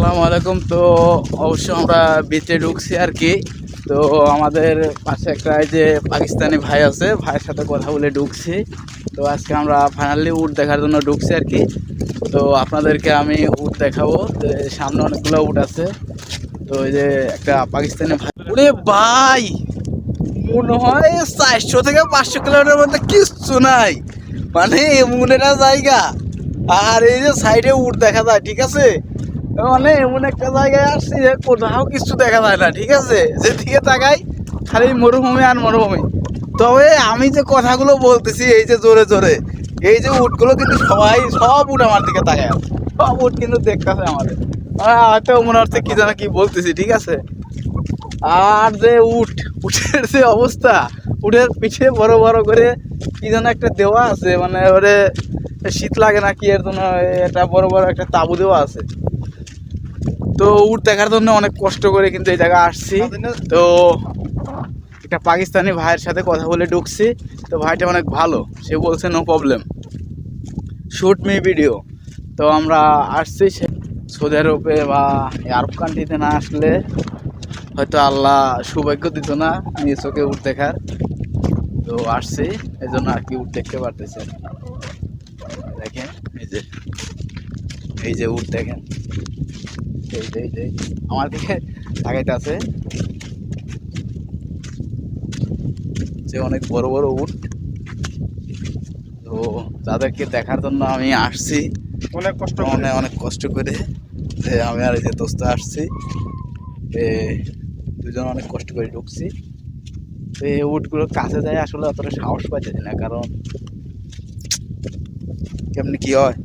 আসসালামু আলাইকুম। তো অবশ্য আমরা বিচে ঢুকছি আর কি। তো আমাদের পাশে একটা যে পাকিস্তানি ভাই আছে, ভাইয়ের সাথে কথা বলে ঢুকছি। তো আজকে আমরা ফাইনালি উট দেখার জন্য ঢুকছি আর কি। তো আপনাদেরকে আমি উট দেখাবো। সামনে অনেকগুলো উট আছে। তো এই যে একটা পাকিস্তানি ভাই ওরে ভাই! মনে হয় চারশো থেকে পাঁচশো কিলোমিটার মধ্যে কিচ্ছু নাই। মানে এমন একটা জায়গা। আর এই যে সাইডে উট দেখা যায়, ঠিক আছে? মানে এমন একটা জায়গায় আসছি যে কোথাও কিছু দেখা যায় না, ঠিক আছে? যেদিকে তাকাই, খালি মরুভূমি আর মরুভূমি। তবে আমি যে কথাগুলো বলতেছি, এই যে জোরে জোরে, এই যে উটগুলো কিন্তু সবাই সব উট আমার দিকে তাকায়। সব উট কিন্তু দেখতেছে আমাদের। হয়তো মনে হচ্ছে কি যেন কি বলতেছি, ঠিক আছে? আর যে উট, উটের যে অবস্থা, উটের পিঠে বড় বড় করে কি যেন একটা দেওয়া আছে মানে ওরে শীত লাগে না কি এর জন্য, এটা বড় বড় একটা তাবু দেওয়া আছে। তো উট দেখার জন্য অনেক কষ্ট করে কিন্তু এই জায়গায় আসছি। তো একটা পাকিস্তানি ভাইয়ের সাথে কথা বলে ঢুকছি। তো ভাইটা অনেক ভালো, সে বলছে no problem shoot me video তো আমরা আসছি সে- সৌদি আরবে বা আরব কান্ট্রিতে না আসলে হয়তো আল্লাহ সৌভাগ্য দিত না নিজ চোখে উঠ দেখার। তো আসছি এই জন্য আর কি উঠ দেখতে পারতেছে। দেখেন, এই যে এই যে উঠ দেখেন। এই যে এই। যে আমার দিকে তাকাইতে আছে। যে অনেক বড় বড় উঠ তো তাদেরকে দেখার জন্য আমি আসছি। অনেক কষ্ট অনেক অনেক কষ্ট করে যে আমি আর এই যে দোস্ত আসছি। এ দুজন অনেক কষ্ট করে ঢুকছি। তো এই উটগুলো কাছে যায় আসলে অতটা সাহস পাইতেছি না কারণ কেমনি কি হয়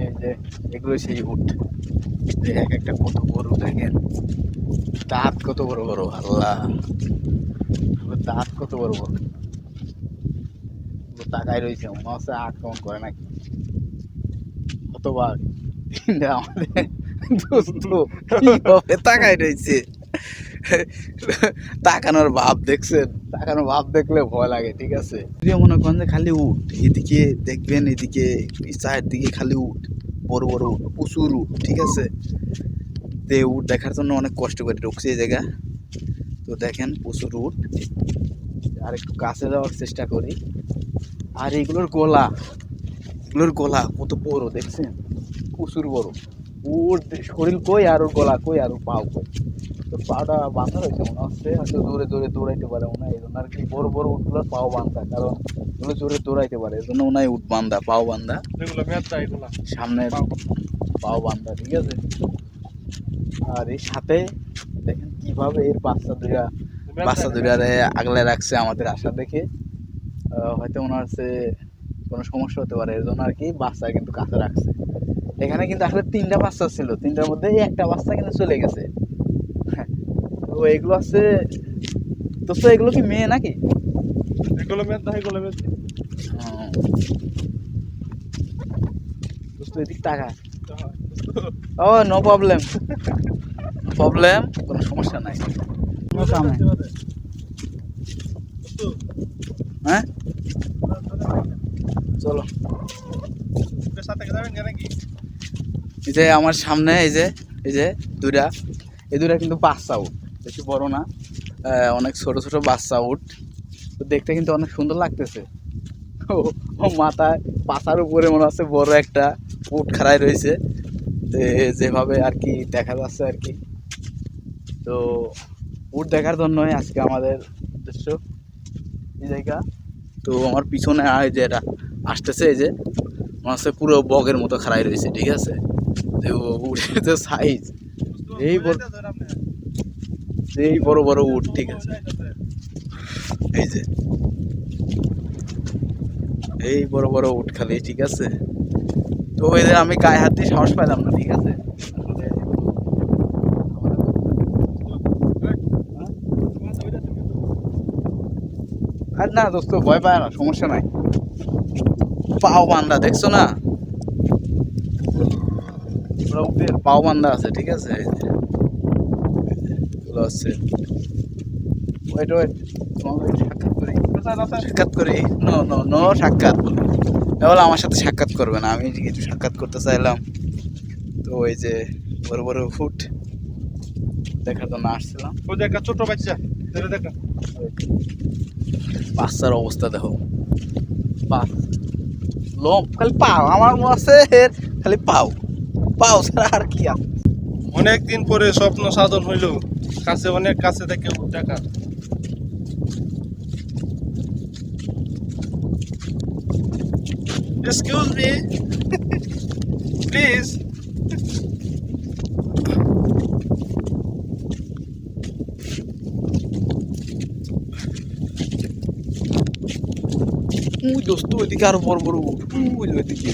এই যে এগুলো সেই উট যে এক একটা কত বড় দেখেন। দাঁত কত বড় বড়, আল্লাহ। দাঁত কত বড় বড়। তাকায় রয়েছে হচ্ছে আক্রমণ করে নাকি। কতবার? আমাদের তাকায় রয়েছে? তাকানোর ভাব দেখছেন? তাকানোর ভাব দেখলে ভয় লাগে, ঠিক আছে? মনে করেন যে খালি উঠ, এদিকে দেখবেন, এদিকে চায়ের দিকে খালি উঠ। বড় বড় উঠ প্রচুর উঠ ঠিক আছে? তো উঠ দেখার জন্য অনেক কষ্ট করে ঢুকছি এই জায়গা। তো দেখেন প্রচুর উঠ আর একটু কাছে যাওয়ার চেষ্টা করি। আর এগুলোর গলা এগুলোর গলা কত বড়, দেখছেন? প্রচুর বড়। ওর শরীর কই আর ওর গলা কই আর ওর পাও কই? তো পাটা বাঁধা রয়েছে মনে হচ্ছে হয়তো জোরে জোরে দৌড়াইতে পারে মনে হয় এই জন্য আর কি বড় বড় উঠগুলোর পাও বান্ধা কারণ এগুলো জোরে দৌড়াইতে পারে এই জন্য মনে হয় উঠ বান্ধা পাও বান্ধা সামনের পাও বান্ধা ঠিক আছে? আর এর সাথে দেখেন কীভাবে এর বাচ্চা দুইটা বাচ্চা দুইটারে আগলে রাখছে আমাদের আশা দেখে। আহ, হয়তো মনে হচ্ছে কোনো সমস্যা হতে পারে এর জন্য আর কি বাচ্চা কিন্তু কাছে রাখছে। এখানে কিন্তু আসলে তিনটা বাচ্চা ছিল তিনটার মধ্যে একটা বাচ্চা কিন্তু চলে গেছে। তো এগুলো হচ্ছে তো তো এগুলো কি মেয়ে নাকি? এগুলো মেয়াদটা এগুলো মেয়াদ দোস্ত এদিক টাকা ও নো প্রবলেম প্রবলেম কোনো সমস্যা নাই। কোনো কাম হ্যাঁ? চলো। সাথে নাকি এই যে আমার সামনে এই যে এই যে দুইটা। এই দুইটা কিন্তু বাচ্চা উট বেশি বড় না। অনেক ছোট ছোট বাচ্চা উট তো দেখতে কিন্তু অনেক সুন্দর লাগতেছে। ও মাথায় পাতার উপরে মনে হচ্ছে বড় একটা উট খাড়াই রয়েছে। যেভাবে আর কি দেখা যাচ্ছে আর কি। তো উট দেখার জন্যই আজকে আমাদের উদ্দেশ্য এই জায়গা। তো আমার পিছনে আর যে এটা আসতেছে এই যে, মনে হচ্ছে পুরো বগের মতো খাড়াই রয়েছে, ঠিক আছে? তো উটের যে সাইজ এই বড় এই বড় বড় উট, ঠিক আছে? এই যে। এই বড় বড় উট খালি, ঠিক আছে? তো ওই যে আমি গায়ে হাত দিয়ে সাহস পাইলাম না, ঠিক আছে? আর না দোস্ত, ভয় পায় না, সমস্যা নাই। পাও বান্দা, দেখছ না? পাও বান্দা আছে, ঠিক আছে এই যে এই যে, এগুলো আছে। ওয়েট ওয়েট সাক্ষাৎ করি? সাক্ষাৎ করি নো। নো নো সাক্ষাৎ বলে আমার সাথে সাক্ষাৎ করবে না। আমি কিছু সাক্ষাৎ করতে চাইলাম তো ওই যে বড় বড় ফুট দেখার জন্য আসছিলাম। ওই একটা ছোট বাচ্চা। দেখা। বাচ্চার অবস্থা দেখো। পা লোম খালি পাও। আমার মনে আছে খালি পাও। পাও ছাড়া আর কি আছে? অনেক দিন পরে স্বপ্ন সাধন হইল। কাছে অনেক কাছে থেকে দেখা এক্সকিউজ মি প্লিজ বড় বড় উঠ। উই ওইদিকে।